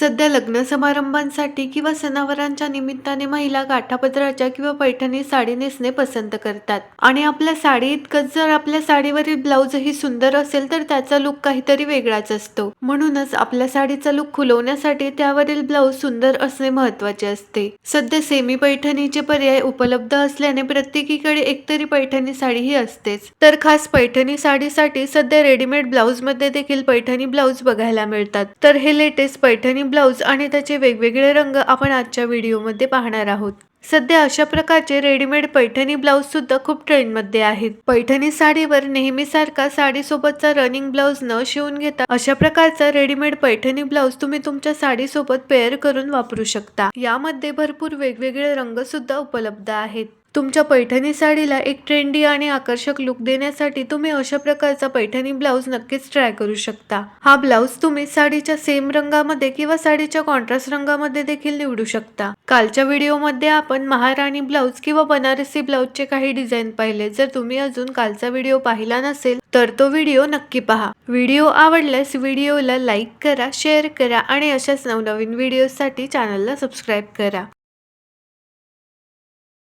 सध्या लग्न समारंभांसाठी किंवा सणावारांच्या निमित्ताने महिला काठापदराच्या किंवा पैठणी साडी नेसणे पसंत करतात. आणि आपल्या साडी इतकंच जर आपल्या साडीवरील ब्लाऊजही सुंदर असेल तर त्याचा लुक काहीतरी वेगळाच असतो. म्हणूनच आपल्या साडीचा लुक खुलवण्यासाठी त्यावरील ब्लाऊज सुंदर असणे महत्त्वाचे असते. सध्या सेमी पैठणीचे पर्याय उपलब्ध असल्याने प्रत्येकीकडे एकतरी पैठणी साडी ही असतेच. तर खास पैठणी साडीसाठी सध्या रेडीमेड ब्लाऊजमध्ये देखील पैठणी ब्लाऊज बघायला मिळतात. तर हे लेटेस्ट पैठणी ब्लाऊज आणि त्याचे वेगवेगळे रंग आपण आजच्या व्हिडिओमध्ये पाहणार आहोत. सध्या अशा प्रकारचे रेडीमेड पैठणी ब्लाऊज सुद्धा खूप ट्रेंडमध्ये आहेत. पैठणी साडीवर नेहमीसारखा साडीसोबतचा रनिंग ब्लाऊज न शिवून घेता अशा प्रकारचा रेडीमेड पैठणी ब्लाऊज तुम्ही तुमच्या साडीसोबत पेअर करून वापरू शकता. यामध्ये भरपूर वेगवेगळे रंग सुद्धा उपलब्ध आहेत. तुमच्या पैठणी साडीला एक ट्रेंडी आणि आकर्षक लुक देण्यासाठी तुम्ही अशा प्रकारचा पैठणी ब्लाऊज नक्कीच ट्राय करू शकता. हा ब्लाऊज तुम्ही साडीच्या सेम रंगामध्ये किंवा साडीच्या कॉन्ट्रास्ट रंगामध्ये देखील निवडू शकता. कालच्या व्हिडिओमध्ये आपण महाराणी ब्लाऊज किंवा बनारसी ब्लाऊजचे काही डिझाईन पाहिले. जर तुम्ही अजून कालचा व्हिडिओ पाहिला नसेल तर तो व्हिडिओ नक्की पहा. व्हिडिओ आवडल्यास व्हिडिओला लाईक करा शेअर करा आणि अशाच नवनवीन व्हिडिओसाठी चॅनलला सबस्क्राईब करा.